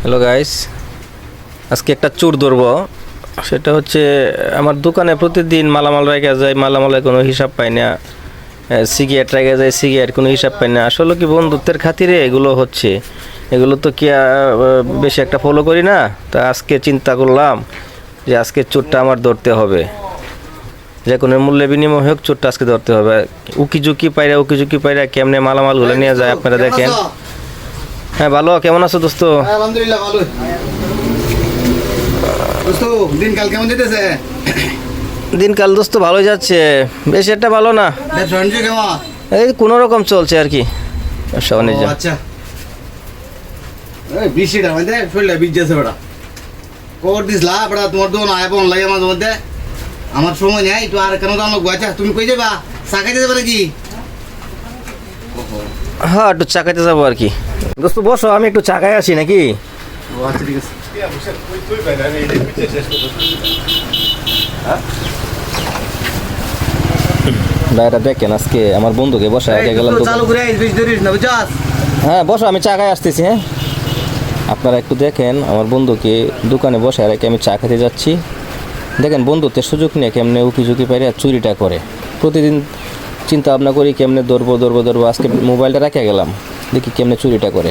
Hello guys আজকে একটা চোর ধরবো। সেটা হচ্ছে, আমার দোকানে প্রতিদিন মালামাল রেখে যায় মালামালের কোনো হিসাব পাই না। সিগারেট রেখে যায় সিগারেট কোনো হিসাব পাই না। আসলে কি বন্ধুত্বের খাতিরে এগুলো হচ্ছে। এগুলো তো কি বেশি একটা ফলো করি না? তা আজকে চিন্তা করলাম যে আজকে চোরটা আমার ধরতে হবে। যে কোনো মূল্যে বিনিময় হোক, চোরটা আজকে ধরতে হবে। উকি ঝুঁকি পাইরা উকি ঝুঁকি পাইরা কেমনে মালামালগুলো নিয়ে যায়, আপনারা দেখেন। হ্যাঁ ভালো। কেমন আছো দোস্ত? আলহামদুলিল্লাহ ভালো দোস্ত দিনকাল কেমন যেতেছে? দিনকাল দোস্ত ভালোই যাচ্ছে। বেশ একটা ভালো না। এই কোনো রকম চলছে আর কি। ব্যবসা বাণিজ্য। আচ্ছা। এই বৃষ্টিটা মধ্যে শরীরটা বীজ যাচ্ছে বেটা। কবর দিস লা বেটা তোমার দোন আয় বন লাগে মাঝে মধ্যে। আমার সময় নেই তো আর কেন জানো আচ্ছা তুমি কই যাবা? চা খাইতে যাবে নাকি? হ্যাঁ একটু চাকাইতে যাব আর কি। দোস্ত বসো আমি একটু চাকায় আসি নাকি? আচ্ছা ঠিক আছে। ভাইরা দেখেন আজকে আমার বন্ধুকে বসে এই, গেলাম হ্যাঁ বসো আমি চাকায় আসতেছি হ্যাঁ। আপনারা একটু দেখেন আমার বন্ধুকে দোকানে বসে রেখে আমি চা খেতে যাচ্ছি। দেখেন বন্ধুত্বের সুযোগ নিয়ে কেমনে উকি ঝুঁকি পাইরে চুরিটা করে। প্রতিদিন চিন্তা ভাবনা করি কেমনে ধরবো ধরবো ধরবো। আজকে মোবাইলটা রেখে গেলাম। দেখি কেমনে চুরিটা করে।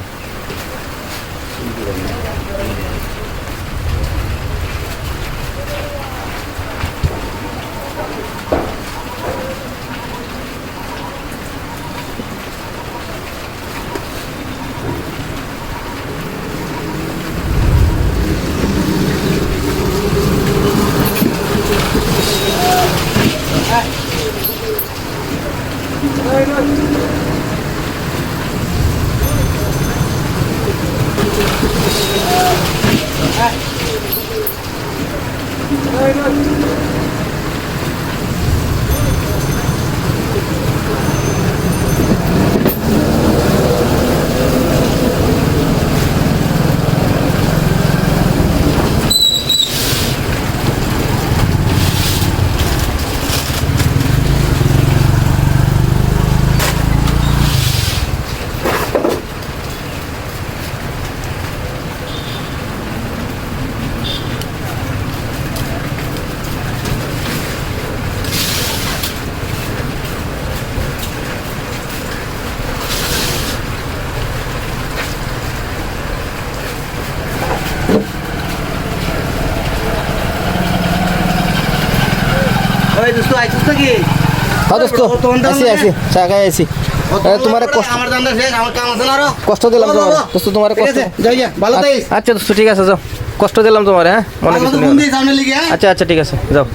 ওই দোস্ত আইছিস নাকি? হ্যাঁ দোস্ত ও, তোমার দাম আসি না? আসি চাকায় আসি ও, এ, তোমার বেটা, কষ্ট আমার দান্দা শেষ আমার কাম আছে না আরও? কষ্ট দিলাম চলো, তোমার চলো। দোস্ত তোমার ঠিক কষ্ট আছে, যাই যা, ভালো থাকিস। আচ্ছা দোস্ত ঠিক আছে যাও। কষ্ট দিলাম তোমার হ্যাঁ? মনে আমার কিছু তো নেই। ফোন দিস সামনে লিগে হ্যাঁ? আচ্ছা আচ্ছা ঠিক আছে যাও।